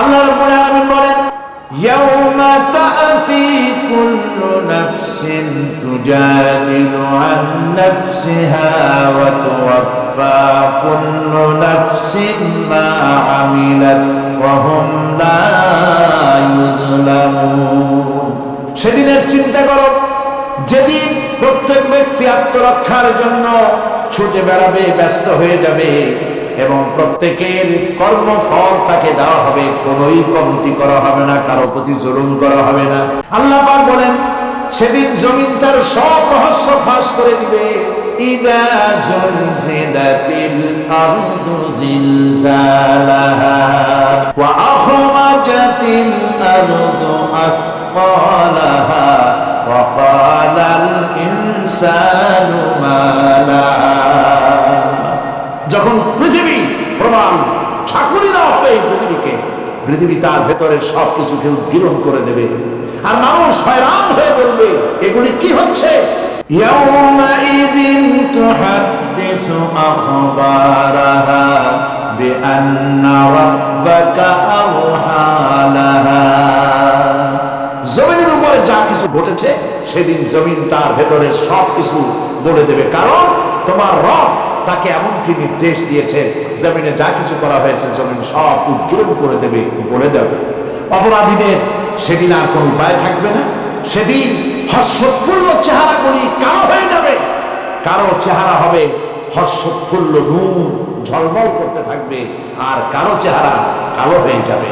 আল্লাহ রাব্বুল আলামিন বলেন, ইয়াউমা তাআতি কুল্লু নাফসিন তুজাদিলু আন নাফসিহা ওয়া তুওয়াফা কুল্লু নাফসিন মা আমিলাত ওয়া হুম লা ইউযলামুন। সেদিনের চিন্তা করো, যেদিন প্রত্যেক ব্যক্তি আত্মরক্ষার জন্য ছুটে বেড়াবে, ব্যস্ত হয়ে যাবে এবং প্রত্যেকের কর্মফল তাকে দেওয়া হবে। কোনোই কমতি করা হবে না, কারও প্রতি জুলুম করা হবে না। আল্লাহ পাক বলেন, সেদিন জমিন তার সব রহস্য ফাঁস করে দিবে। যখন পৃথিবী জবান ঠাকুরই দাও এই পৃথিবীকে। পৃথিবী তার ভেতরের সব কিছুকে উদ্গীরণ করে দেবে। আর মানুষ হয়রান হয়ে বলবে এগুলি কি হচ্ছে? জমিনের উপরে যা কিছু ঘটেছে সেদিন জমিন তার ভেতরে সব কিছু বলে দেবে। কারণ তোমার রব তাকে এমনটি নির্দেশ দিয়েছে, জমিনে যা কিছু করা হয়েছে, জমিন সব উদ্গীরণ করে দেবে, বলে দেবে। অপরাধীদের সেদিন আর কোনো উপায় থাকবে না। সেদিন হর্ষোৎফুল্ল চেহারাগুলি কালো হয়ে যাবে। কারও চেহারা হবে হর্ষোৎফুল্ল নূর, ঝলমল করতে থাকবে, আর কারও চেহারা কালো হয়ে যাবে।